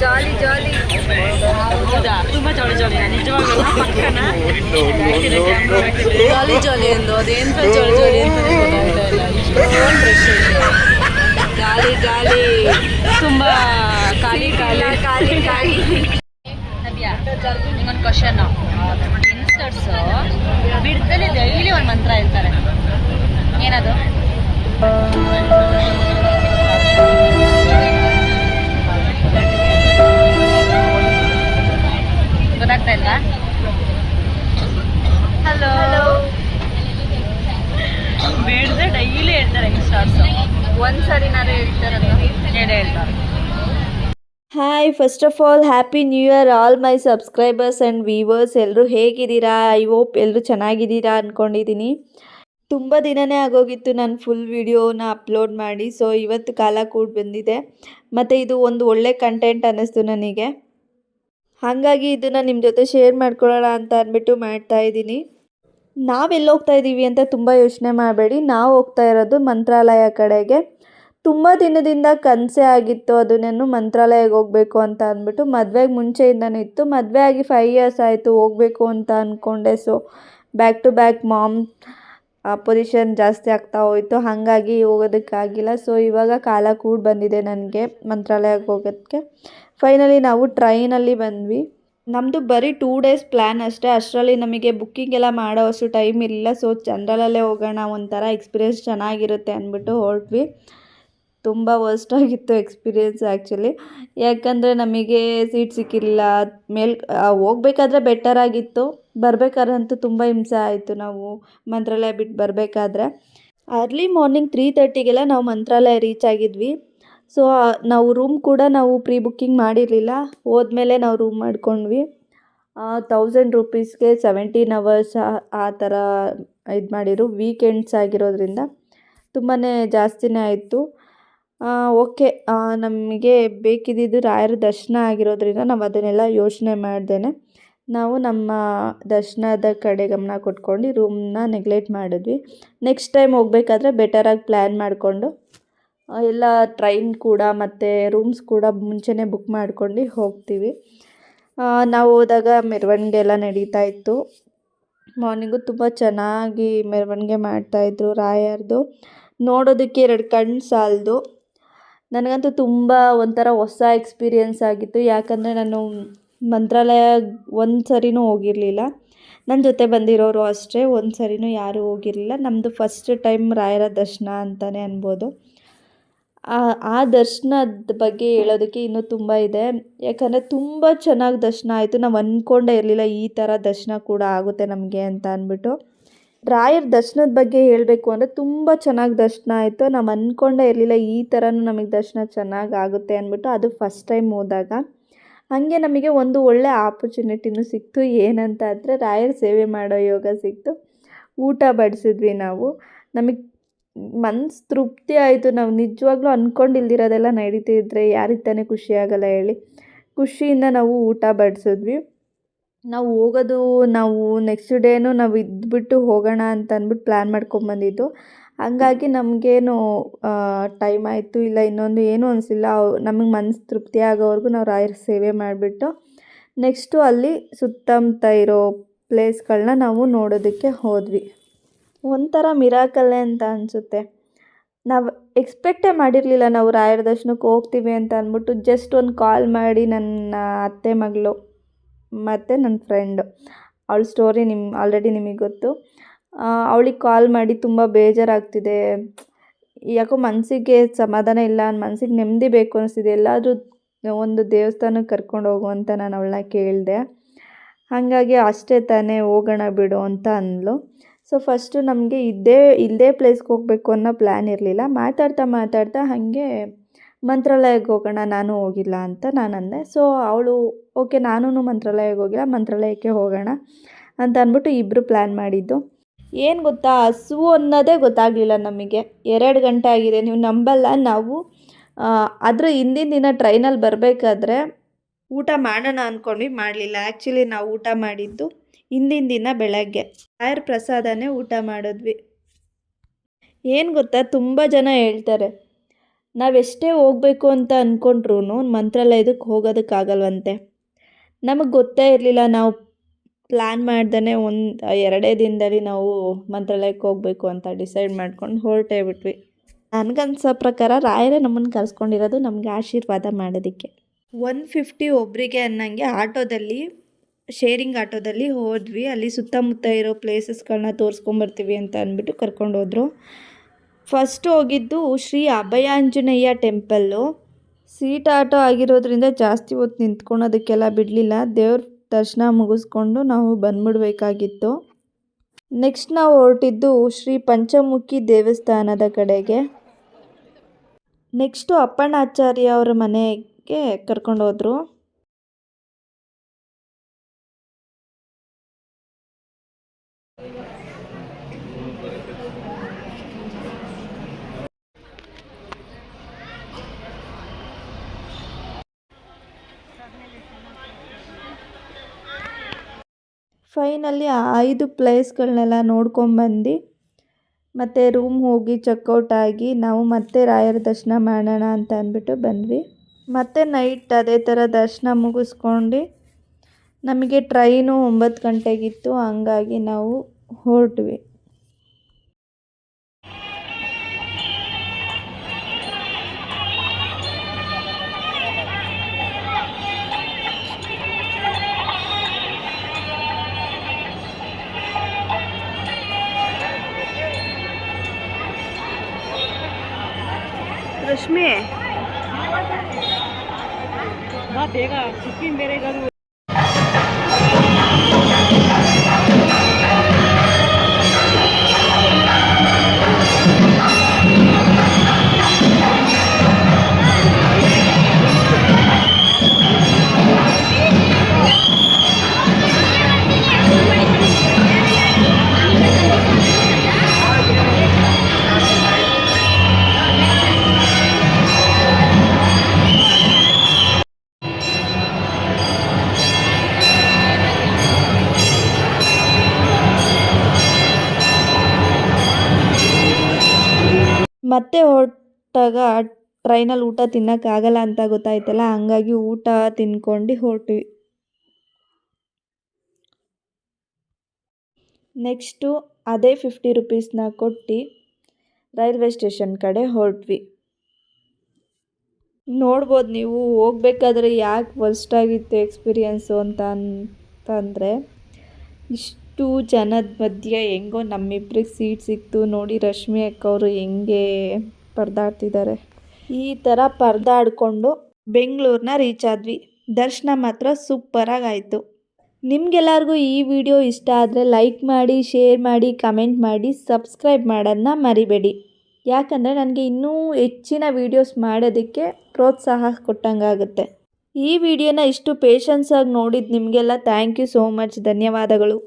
ಜಾಲಿ ಜಾಲಿ. ಹೌದಾ? ತುಂಬಾ ಜಾಲಿ ಜಾಲಿ. ನಿಜವಾಗ್ಲೂ ಪಕ್ಕನ? ಜಾಲಿ ಜಾಲಿ ಎಂದು. ಅದೇನು ಜಾಲಿ ಜಾಲಿ ಅಂತ ಗಾಳಿ ಗಾಳಿ ತುಂಬಾ ಖಾಲಿ ಖಾಲಿ. ಖಾಲಿ ಖಾಲಿ. ನವ್ಯಾ ನಿಂಗೊಂದು ಕ್ವಶನ್ ಇನ್ಸರ್ಟ್ಸ್ ಬಿಡ್ತಲೇ ಡೈಲಿ ಒಂದು ಮಂತ್ರ ಹೇಳ್ತಾರೆ. ಏನದು? First of all happy new year all my subscribers and viewers ಎಲ್ಲರೂ ಹೇಗಿದ್ದೀರಾ? ಐ ಹೋಪ್ ಎಲ್ಲರೂ ಚೆನ್ನಾಗಿದ್ದೀರಾ ಅಂದ್ಕೊಂಡಿದ್ದೀನಿ ತುಂಬ ದಿನನೇ ಆಗೋಗಿತ್ತು ನಾನು ಫುಲ್ ವಿಡಿಯೋನ ಅಪ್ಲೋಡ್ ಮಾಡಿ. ಸೊ ಇವತ್ತು ಕಾಲ ಕೂಡ ಬಂದಿದೆ. ಮತ್ತು ಇದು ಒಂದು ಒಳ್ಳೆ ಕಂಟೆಂಟ್ ಅನ್ನಿಸ್ತು ನನಗೆ. ಹಾಗಾಗಿ ಇದನ್ನು ನಿಮ್ಮ ಜೊತೆ ಶೇರ್ ಮಾಡ್ಕೊಳ್ಳೋಣ ಅಂತ ಅಂದ್ಬಿಟ್ಟು ಮಾಡ್ತಾ ಇದ್ದೀನಿ. ನಾವೆಲ್ಲಿ ಹೋಗ್ತಾ ಇದ್ದೀವಿ ಅಂತ ತುಂಬ ಯೋಚನೆ ಮಾಡಬೇಡಿ. ನಾವು ಹೋಗ್ತಾ ಇರೋದು ಮಂತ್ರಾಲಯ ಕಡೆಗೆ. ತುಂಬ ದಿನದಿಂದ ಕನಸೇ ಆಗಿತ್ತು ಅದನ್ನೇನು ಮಂತ್ರಾಲಯಕ್ಕೆ ಹೋಗಬೇಕು ಅಂತ ಅಂದ್ಬಿಟ್ಟು ಮದುವೆಗೆ ಮುಂಚೆಯಿಂದನೇ ಇತ್ತು. ಮದುವೆ ಆಗಿ ಫೈವ್ ಇಯರ್ಸ್ ಆಯಿತು, ಹೋಗಬೇಕು ಅಂತ ಅಂದ್ಕೊಂಡೆ ಸೊ ಬ್ಯಾಕ್ ಟು ಬ್ಯಾಕ್ ಮಾಮ್ ಪೊಸಿಷನ್ ಜಾಸ್ತಿ ಆಗ್ತಾ ಹೋಯಿತು. ಹಾಗಾಗಿ ಹೋಗೋದಕ್ಕಾಗಿಲ್ಲ ಸೊ ಇವಾಗ ಕಾಲ ಕೂಡ ಬಂದಿದೆ ನನಗೆ ಮಂತ್ರಾಲಯಕ್ಕೆ ಹೋಗೋದಕ್ಕೆ. ಫೈನಲಿ ನಾವು ಟ್ರೈನಲ್ಲಿ ಬಂದ್ವಿ. ನಮ್ಮದು ಬರೀ ಟೂ ಡೇಸ್ ಪ್ಲ್ಯಾನ್ ಅಷ್ಟೇ. ಅಷ್ಟರಲ್ಲಿ ನಮಗೆ ಬುಕ್ಕಿಂಗ್ ಎಲ್ಲ ಮಾಡೋ ಅಷ್ಟು ಟೈಮ್ ಇರಲಿಲ್ಲ. ಸೊ ಜನರಲಲ್ಲೇ ಹೋಗೋಣ ಒಂಥರ ಎಕ್ಸ್ಪೀರಿಯೆನ್ಸ್ ಚೆನ್ನಾಗಿರುತ್ತೆ ಅಂದ್ಬಿಟ್ಟು ಹೊರಟ್ವಿ. ತುಂಬ ವರ್ಸ್ಟ್ ಆಗಿತ್ತು ಎಕ್ಸ್ಪೀರಿಯೆನ್ಸ್ ಆ್ಯಕ್ಚುಲಿ ಯಾಕಂದರೆ ನಮಗೆ ಸೀಟ್ ಸಿಕ್ಕಿರಲಿಲ್ಲ. ಮೇಲ್ ಹೋಗ್ಬೇಕಾದ್ರೆ ಬೆಟರ್ ಆಗಿತ್ತು. ಬರಬೇಕಾದ್ರಂತೂ ತುಂಬ ಹಿಂಸೆ ಆಯಿತು ನಾವು ಮಂತ್ರಾಲಯ ಬಿಟ್ಟು ಬರಬೇಕಾದ್ರೆ. ಅರ್ಲಿ ಮಾರ್ನಿಂಗ್ ತ್ರೀ ತರ್ಟಿಗೆಲ್ಲ ನಾವು ಮಂತ್ರಾಲಯ ರೀಚ್ ಆಗಿದ್ವಿ. ಸೊ ನಾವು ರೂಮ್ ಕೂಡ ನಾವು ಪ್ರೀ ಬುಕ್ಕಿಂಗ್ ಮಾಡಿರಲಿಲ್ಲ. ಹೋದ್ಮೇಲೆ ನಾವು ರೂಮ್ ಮಾಡ್ಕೊಂಡ್ವಿ. ತೌಸಂಡ್ ರುಪೀಸ್ಗೆ ಸೆವೆಂಟೀನ್ ಅವರ್ಸ್ ಆ ಥರ ಇದು ಮಾಡಿರು. ವೀಕೆಂಡ್ಸ್ ಆಗಿರೋದ್ರಿಂದ ತುಂಬಾ ಜಾಸ್ತಿನೇ ಆಯಿತು. ಓಕೆ. ನಮಗೆ ಬೇಕಿದ್ದಿದ್ದು ರಾಯರ ದರ್ಶನ ಆಗಿರೋದ್ರಿಂದ ನಾವು ಅದನ್ನೆಲ್ಲ ಯೋಚನೆ ಮಾಡ್ದೇನೆ. ನಾವು ನಮ್ಮ ದರ್ಶನದ ಕಡೆ ಗಮನ ಕೊಟ್ಕೊಂಡು ರೂಮ್ನ ನೆಗ್ಲೆಕ್ಟ್ ಮಾಡಿದ್ವಿ. ನೆಕ್ಸ್ಟ್ ಟೈಮ್ ಹೋಗ್ಬೇಕಾದ್ರೆ ಬೆಟರಾಗಿ ಪ್ಲ್ಯಾನ್ ಮಾಡಿಕೊಂಡು ಎಲ್ಲ ಟ್ರೈನ್ ಕೂಡ ಮತ್ತು ರೂಮ್ಸ್ ಕೂಡ ಮುಂಚೆನೇ ಬುಕ್ ಮಾಡ್ಕೊಂಡು ಹೋಗ್ತೀವಿ. ನಾವು ಹೋದಾಗ ಮೆರವಣಿಗೆ ಎಲ್ಲ ನಡೀತಾ ಇತ್ತು. ಮಾರ್ನಿಂಗು ತುಂಬ ಚೆನ್ನಾಗಿ ಮೆರವಣಿಗೆ ಮಾಡ್ತಾಯಿದ್ರು ರಾಯರದು. ನೋಡೋದಕ್ಕೆ ಎರಡು ಕಣ್ಣು ಸಾಲದು. ನನಗಂತೂ ತುಂಬ ಒಂಥರ ಹೊಸ ಎಕ್ಸ್ಪೀರಿಯೆನ್ಸ್ ಆಗಿತ್ತು. ಯಾಕಂದರೆ ನಾನು ಮಂತ್ರಾಲಯ ಒಂದು ಸರಿನೂ ಹೋಗಿರಲಿಲ್ಲ. ನನ್ನ ಜೊತೆ ಬಂದಿರೋರು ಅಷ್ಟೇ, ಒಂದು ಸರಿನೂ ಯಾರೂ ಹೋಗಿರಲಿಲ್ಲ. ನಮ್ಮದು ಫಸ್ಟ್ ಟೈಮ್ ರಾಯರ ದರ್ಶನ ಅಂತಲೇ ಅನ್ಬೋದು. ಆ ದರ್ಶನದ ಬಗ್ಗೆ ಹೇಳೋದಕ್ಕೆ ಇನ್ನೂ ತುಂಬ ಇದೆ. ಯಾಕಂದರೆ ತುಂಬ ಚೆನ್ನಾಗಿ ದರ್ಶನ ಆಯಿತು. ನಾವು ಅಂದ್ಕೊಂಡೇ ಇರಲಿಲ್ಲ ಈ ಥರ ದರ್ಶನ ಕೂಡ ಆಗುತ್ತೆ ನಮಗೆ ಅಂತ ಅಂದ್ಬಿಟ್ಟು ರಾಯರ ದರ್ಶನದ ಬಗ್ಗೆ ಹೇಳಬೇಕು ಅಂದರೆ ತುಂಬ ಚೆನ್ನಾಗಿ ದರ್ಶನ ಆಯಿತು. ನಾವು ಅಂದ್ಕೊಂಡೇ ಇರಲಿಲ್ಲ ಈ ಥರನೂ ನಮಗೆ ದರ್ಶನ ಚೆನ್ನಾಗಿ ಆಗುತ್ತೆ ಅಂದ್ಬಿಟ್ಟು ಅದು ಫಸ್ಟ್ ಟೈಮ್ ಹೋದಾಗ. ಹಾಗೆ ನಮಗೆ ಒಂದು ಒಳ್ಳೆ ಆಪರ್ಚುನಿಟಿನೂ ಸಿಕ್ತು. ಏನಂತ ಅಂದರೆ ರಾಯರ ಸೇವೆ ಮಾಡೋ ಯೋಗ ಸಿಕ್ತು. ಊಟ ಬಡಿಸಿದ್ವಿ ನಾವು. ನಮಗೆ ಮನಸ್ಸು ತೃಪ್ತಿ ಆಯಿತು. ನಾವು ನಿಜವಾಗ್ಲೂ ಅಂದ್ಕೊಂಡಿಲ್ದಿರೋದೆಲ್ಲ ನಡೀತಿದ್ರೆ ಯಾರಿಗೆ ತಾನೇ ಖುಷಿಯಾಗಲ್ಲ ಹೇಳಿ. ಖುಷಿಯಿಂದ ನಾವು ಊಟ ಬಡಿಸಿದ್ವಿ. ನಾವು ಹೋಗೋದು, ನಾವು ನೆಕ್ಸ್ಟ್ ಡೇನೂ ನಾವು ಇದ್ಬಿಟ್ಟು ಹೋಗೋಣ ಅಂತ ಅಂದ್ಬಿಟ್ಟು ಪ್ಲ್ಯಾನ್ ಮಾಡ್ಕೊಂಬಂದಿದ್ದು ಹಂಗಾಗಿ ನಮಗೇನು ಟೈಮ್ ಆಯಿತು, ಇಲ್ಲ ಇನ್ನೊಂದು ಏನೂ ಅನಿಸಿಲ್ಲ. ನಮಗೆ ಮನಸ್ಸು ತೃಪ್ತಿ ಆಗೋವರೆಗೂ ನಾವು ರಾಯರ ಸೇವೆ ಮಾಡಿಬಿಟ್ಟು ನೆಕ್ಸ್ಟು ಅಲ್ಲಿ ಸುತ್ತಮುತ್ತ ಇರೋ ಪ್ಲೇಸ್ಗಳನ್ನ ನಾವು ನೋಡೋದಕ್ಕೆ ಹೋದ್ವಿ. ಒಂಥರ ಮಿರಾಕಲ್ಲೇ ಅಂತ ಅನಿಸುತ್ತೆ. ನಾವು ಎಕ್ಸ್ಪೆಕ್ಟೇ ಮಾಡಿರಲಿಲ್ಲ ನಾವು ರಾಯರ ದರ್ಶನಕ್ಕೆ ಹೋಗ್ತೀವಿ ಅಂತ ಅಂದ್ಬಿಟ್ಟು ಜಸ್ಟ್ ಒಂದು ಕಾಲ್ ಮಾಡಿ ನನ್ನ ಅತ್ತೆ ಮಗಳು ಮತ್ತು ನನ್ನ ಫ್ರೆಂಡು ಅವಳ ಸ್ಟೋರಿ ನಿಮ್ಮ ಆಲ್ರೆಡಿ ನಿಮಗೆ ಗೊತ್ತು. ಅವಳಿಗೆ ಕಾಲ್ ಮಾಡಿ ತುಂಬ ಬೇಜಾರಾಗ್ತಿದೆ. ಯಾಕೋ ಮನಸ್ಸಿಗೆ ಸಮಾಧಾನ ಇಲ್ಲ, ಮನ್ಸಿಗೆ ನೆಮ್ಮದಿ ಬೇಕು ಅನಿಸ್ತಿದೆ. ಎಲ್ಲಾದರೂ ಒಂದು ದೇವಸ್ಥಾನಕ್ಕೆ ಕರ್ಕೊಂಡು ಹೋಗು ಅಂತ ನಾನು ಅವಳನ್ನ ಕೇಳಿದೆ. ಹಾಗಾಗಿ ಅಷ್ಟೇ ತಾನೇ ಹೋಗೋಣ ಬಿಡು ಅಂತ ಅಂದಳು ಸೊ ಫಸ್ಟು ನಮಗೆ ಇದ್ದೇ ಇಲ್ಲದೇ ಪ್ಲೇಸ್ಗೆ ಹೋಗಬೇಕು ಅನ್ನೋ ಪ್ಲ್ಯಾನ್ ಇರಲಿಲ್ಲ. ಮಾತಾಡ್ತಾ ಮಾತಾಡ್ತಾ ಹಾಗೆ ಮಂತ್ರಾಲಯಕ್ಕೆ ಹೋಗೋಣ, ನಾನು ಹೋಗಿಲ್ಲ ಅಂತ ನಾನು ಅಂದೆ. ಸೊ ಅವಳು ಓಕೆ ನಾನೂ ಮಂತ್ರಾಲಯಕ್ಕೆ ಹೋಗಿಲ್ಲ, ಮಂತ್ರಾಲಯಕ್ಕೆ ಹೋಗೋಣ ಅಂತ ಅಂದ್ಬಿಟ್ಟು ಇಬ್ಬರು ಪ್ಲ್ಯಾನ್ ಮಾಡಿದ್ದು. ಏನು ಗೊತ್ತಾ ಹಸುವು ಅನ್ನೋದೇ ಗೊತ್ತಾಗಲಿಲ್ಲ ನಮಗೆ. ಎರಡು ಗಂಟೆ ಆಗಿದೆ, ನೀವು ನಂಬಲ್ಲ. ನಾವು ಅದರ ಹಿಂದಿನ ದಿನ ಟ್ರೈನಲ್ಲಿ ಬರಬೇಕಾದ್ರೆ ಊಟ ಮಾಡೋಣ ಅಂದ್ಕೊಂಡ್ವಿ ಮಾಡಲಿಲ್ಲ. ಆ್ಯಕ್ಚುಲಿ ನಾವು ಊಟ ಮಾಡಿದ್ದು ಹಿಂದಿನ ದಿನ ಬೆಳಗ್ಗೆ. ರಾಯರ ಪ್ರಸಾದನೇ ಊಟ ಮಾಡಿದ್ವಿ. ಏನು ಗೊತ್ತಾ, ತುಂಬ ಜನ ಹೇಳ್ತಾರೆ ನಾವೆಷ್ಟೇ ಹೋಗಬೇಕು ಅಂತ ಅಂದ್ಕೊಂಡ್ರೂ ಮಂತ್ರಾಲಯದಕ್ಕೆ ಹೋಗೋದಕ್ಕಾಗಲ್ವಂತೆ. ನಮಗೆ ಗೊತ್ತೇ ಇರಲಿಲ್ಲ ನಾವು ಪ್ಲ್ಯಾನ್ ಮಾಡ್ದೇ ಒಂದು, ಎರಡೇ ದಿನದಲ್ಲಿ ನಾವು ಮಂತ್ರಾಲಯಕ್ಕೆ ಹೋಗಬೇಕು ಅಂತ ಡಿಸೈಡ್ ಮಾಡ್ಕೊಂಡು ಹೊರಟೇ ಬಿಟ್ವಿ. ನನಗನ್ಸೋ ಪ್ರಕಾರ ರಾಯರೇ ನಮ್ಮನ್ನು ಕರೆಸ್ಕೊಂಡಿರೋದು ನಮಗೆ ಆಶೀರ್ವಾದ ಮಾಡೋದಕ್ಕೆ. ಒನ್ ಫಿಫ್ಟಿ ಒಬ್ಬರಿಗೆ ಅನ್ನಂಗೆ ಆಟೋದಲ್ಲಿ ಶೇರಿಂಗ್ ಆಟೋದಲ್ಲಿ ಹೋದ್ವಿ. ಅಲ್ಲಿ ಸುತ್ತಮುತ್ತ ಇರೋ ಪ್ಲೇಸಸ್ಗಳನ್ನ ತೋರಿಸ್ಕೊಂಬರ್ತೀವಿ ಅಂತ ಅಂದ್ಬಿಟ್ಟು ಕರ್ಕೊಂಡು ಹೋದ್ರು. ಫಸ್ಟ್ ಹೋಗಿದ್ದು Shri Abhayanjaneya temple. Seat auto ಆಗಿರೋದ್ರಿಂದ ಜಾಸ್ತಿ ಹೊತ್ತು ನಿಂತ್ಕೊಳೋದಕ್ಕೆಲ್ಲ ಬಿಡಲಿಲ್ಲ. ದೇವ್ರ ದರ್ಶನ ಮುಗಿಸ್ಕೊಂಡು ನಾವು ಬಂದ್ಬಿಡ್ಬೇಕಾಗಿತ್ತು. ನೆಕ್ಸ್ಟ್ ನಾವು ಹೊರಟಿದ್ದು ಶ್ರೀ ಪಂಚಮುಖಿ ದೇವಸ್ಥಾನದ ಕಡೆಗೆ. ನೆಕ್ಸ್ಟು ಅಪ್ಪಣ್ಣಾಚಾರ್ಯ ಅವರ ಮನೆಗೆ ಕರ್ಕೊಂಡು ಹೋದ್ರು ಫೈನಲ್ಲಿ ಆ ಐದು ಪ್ಲೇಸ್ಗಳನ್ನೆಲ್ಲ ನೋಡ್ಕೊಂಬಂದು ಮತ್ತು ರೂಮ್ ಹೋಗಿ ಚೆಕ್ಔಟ್ ಆಗಿ ನಾವು ಮತ್ತೆ ರಾಯರ ದರ್ಶನ ಮಾಡೋಣ ಅಂತ ಅಂದ್ಬಿಟ್ಟು ಬಂದ್ವಿ. ಮತ್ತೆ ನೈಟ್ ಅದೇ ಥರ ದರ್ಶನ ಮುಗಿಸ್ಕೊಂಡು ನಮಗೆ ಟ್ರೈನು ಒಂಬತ್ತು ಗಂಟೆಗಿತ್ತು, ಹಂಗಾಗಿ ನಾವು ಹೊರಟ್ವಿ. ಬಾ ಬೇಗ ಚಿಕ್ಕಿನ ಬೇರೆ ಮತ್ತೆ ಹೊರಟಾಗ ಟ್ರೈನಲ್ಲಿ ಊಟ ತಿನ್ನೋಕ್ಕಾಗಲ್ಲ ಅಂತ ಗೊತ್ತಾಯ್ತಲ್ಲ, ಹಂಗಾಗಿ ಊಟ ತಿನ್ಕೊಂಡು ಹೊರಟ್ವಿ. ನೆಕ್ಸ್ಟು ಅದೇ ಫಿಫ್ಟಿ ರುಪೀಸ್ನ ಕೊಟ್ಟು ರೈಲ್ವೆ ಸ್ಟೇಷನ್ ಕಡೆ ಹೊರಟ್ವಿ. ನೋಡ್ಬೋದು ನೀವು, ಹೋಗ್ಬೇಕಾದ್ರೆ ಯಾಕೆ ವರ್ಸ್ಟ್ ಆಗಿತ್ತು ಎಕ್ಸ್ಪೀರಿಯನ್ಸು ಅಂತ ಅಂತಂದರೆ, ಇಷ್ಟು ಜನದ ಮಧ್ಯೆ ಹೆಂಗೋ ನಮ್ಮಿಬ್ರಿಗೆ ಸೀಟ್ ಸಿಕ್ತು. ನೋಡಿ ರಶ್ಮಿ ಅಕ್ಕ ಅವರು ಹೆಂಗೆ ಪರ್ದಾಡ್ತಿದ್ದಾರೆ ಈ ಥರ ಪರ್ದಾಡಿಕೊಂಡು ಬೆಂಗಳೂರನ್ನ ರೀಚ್ ಆದ್ವಿ. ದರ್ಶನ ಮಾತ್ರ ಸೂಪರಾಗಿ ಆಯಿತು ನಿಮ್ಗೆಲ್ಲರಿಗೂ ಈ ವಿಡಿಯೋ ಇಷ್ಟ ಆದರೆ ಲೈಕ್ ಮಾಡಿ, ಶೇರ್ ಮಾಡಿ, ಕಮೆಂಟ್ ಮಾಡಿ, ಸಬ್ಸ್ಕ್ರೈಬ್ ಮಾಡೋದನ್ನ ಮರಿಬೇಡಿ. ಯಾಕಂದರೆ ನನಗೆ ಇನ್ನೂ ಹೆಚ್ಚಿನ ವೀಡಿಯೋಸ್ ಮಾಡೋದಕ್ಕೆ ಪ್ರೋತ್ಸಾಹ ಕೊಟ್ಟಂಗಾಗುತ್ತೆ. ಈ ವಿಡಿಯೋನ ಇಷ್ಟು ಪೇಷನ್ಸಾಗಿ ನೋಡಿದ ನಿಮಗೆಲ್ಲ ಥ್ಯಾಂಕ್ ಯು ಸೋ ಮಚ್ ಧನ್ಯವಾದಗಳು.